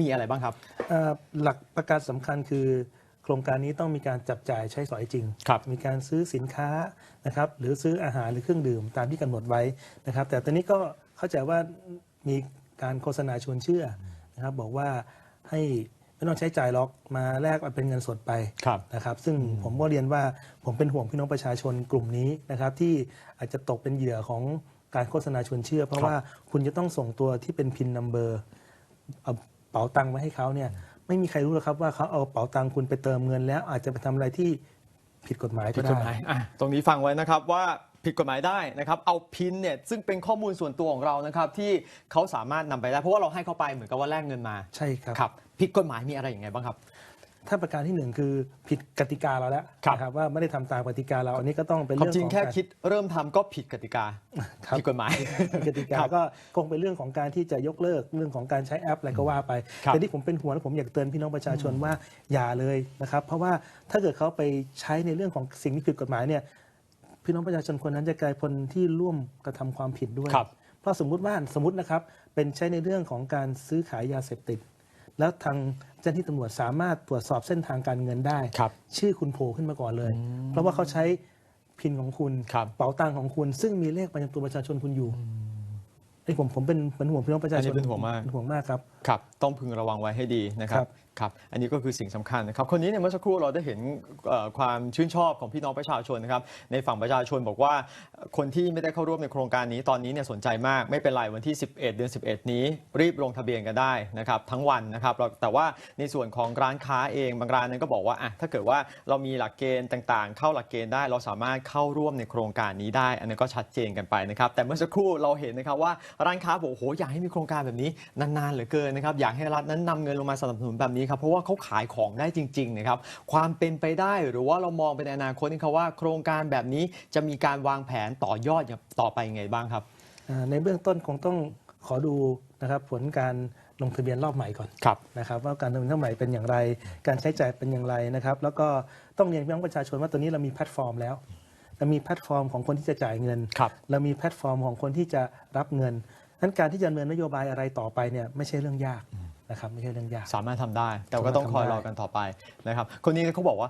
มีอะไรบ้างครับเอ่อหลักประการสำคัญคือ โครงการนี้ต้องมีการจับจ่ายใช้สอยจริง ครับมีการซื้อสินค้านะครับหรือซื้ออาหารหรือเครื่องดื่มตามที่กำหนดไว้นะครับ แต่ตอนนี้ก็เข้าใจว่ามีการโฆษณาชวนเชื่อนะครับบอกว่าให้ไม่ต้องใช้จ่ายหรอกมาแลกเอาเป็นเงินสดไปครับ นะครับซึ่งผมก็เรียนว่าผมเป็นห่วงพี่น้องประชาชนกลุ่มนี้นะครับที่อาจจะตกเป็นเหยื่อของการโฆษณาชวนเชื่อ เพราะครับว่าคุณจะต้องส่งตัวที่เป็นพินนัมเบอร์เอาเป๋าตังค์มาให้เขาเนี่ยไม่มีใครรู้หรอกครับว่าเขาเอาเป๋าตังค์คุณไปเติมเงินแล้ว อาจจะไปทำอะไรที่ผิดกฎหมายผิก็ดได้กฎหมายอะตรงนี้ฟังไว้นะครับว่าผิดกฎหมายได้นะครับ เอาพินเนี่ยซึ่งเป็นข้อมูลส่วนตัวของเรานะครับที่เขาสามารถนำไปได้เพราะว่าเราให้เขาไปเหมือนกับว่าแลกเงินมาใช่ครับ ครับ ผิดกฎหมายมีอะไรอย่างไงบ้างครับ ถ้าประการที่หนึ่งคือผิดกติกาเราแล้วครับ นะครับว่าไม่ได้ทำตามกติกาเราอันนี้ก็ต้องเป็นความเรื่องจริงของแค่การ คิดเริ่มทำก็ผิดกติกาครับ ผิดกฎหมายกติกาครับก็คงเป็นเรื่องของการที่จะยกเลิกเรื่องของการใช้แอปอะไรก็ว่าไป ครับแต่ที่ผมเป็นห่วงและผมอยากเตือนพี่น้องประชาชนว่าอย่าเลยนะครับ เพราะว่าถ้าเกิดเขาไปใช้ในเรื่องของสิ่งที่ผิดกฎหมายเนี่ยพี่น้องประชาชนคนนั้นจะกลายเป็นคนที่ร่วมกระทำความผิดด้วย ครับ เพราะสมมุติว่าสมมตินะครับเป็นใช้ในเรื่องของการซื้อขายยาเสพติด แล้วทางเจ้าหน้าที่ตำรวจสามารถตรวจสอบเส้นทางการเงินได้ ครับ ชื่อคุณโผล่ขึ้นมาก่อนเลย เพราะว่าเขาใช้พินของคุณ ครับ เป๋าตังค์ของคุณ ซึ่งมีเลขประจำตัวประชาชนคุณอยู่ไอ้ยผมผมเป็นเป็นห่วงพี่น้องประชาชนอันนี้เป็นห่วงมาก เป็นห่วงมากครับ ครับ ต้องพึงระวังไว้ให้ดีนะครับ ครับ ครับอันนี้ก็คือสิ่งสำคัญนะครับคนนี้เนี่ยเมื่อสักครู่เราได้เห็นความชื่นชอบของพี่น้องประชาชนนะครับในฝั่งประชาชนบอกว่าคนที่ไม่ได้เข้าร่วมในโครงการนี้ตอนนี้เนี่ยสนใจมากไม่เป็นไรวันที่ 11 เดือน 11 นี้ รีบลงทะเบียนกันได้นะครับทั้งวันนะครับเราแต่ว่าในส่วนของร้านค้าเองบางร้านนั้นก็บอกว่าอะถ้าเกิดว่าเรามีหลักเกณฑ์ต่างๆ เข้าหลักเกณฑ์ได้เราสามารถเข้าร่วมในโครงการนี้ได้ อันนี้ก็ชัดเจนกันไปนะครับแต่เมื่อสักครู่เราเห็นนะครับว่าร้านค้าบอกโอ้โหอยากให้มีโครงการแบบนี้นานๆเหลือเกินนะครับอยากให้รัฐนั้นนำเงินลงมาสนับสนุนแบบนี้ครับเพราะว่าเขาขายของได้จริงๆนะครับความเป็นไปได้หรือว่าเรามองไปในอนาคตนี่ครับว่าโครงการแบบนี้จะมีการวางแผนต่อยอดอย่างต่อไปยังไงบ้างครับอ่าในเบื้องต้นคงต้องขอดูนะครับผลการลงทะเบียนรอบใหม่ก่อนครับนะครับว่าการลงทะเบียนรอบใหม่เป็นอย่างไร การใช้จ่ายเป็นอย่างไรนะครับแล้วก็ต้องเรียนพี่น้องประชาชนว่าตัวนี้เรามีแพลตฟอร์มแล้วเรามีแพลตฟอร์มของคนที่จะจ่ายเงินครับเรามีแพลตฟอร์มของคนที่จะรับเงินนั้นการที่จะดำเนินนโยบายอะไรต่อไปเนี่ยไม่ใช่เรื่องยาก นะครับไม่ใช่เรื่องยาก สามารถทำได้ แต่ก็ต้องคอยรอกันต่อไปนะครับ คนนี้เขาบอกว่า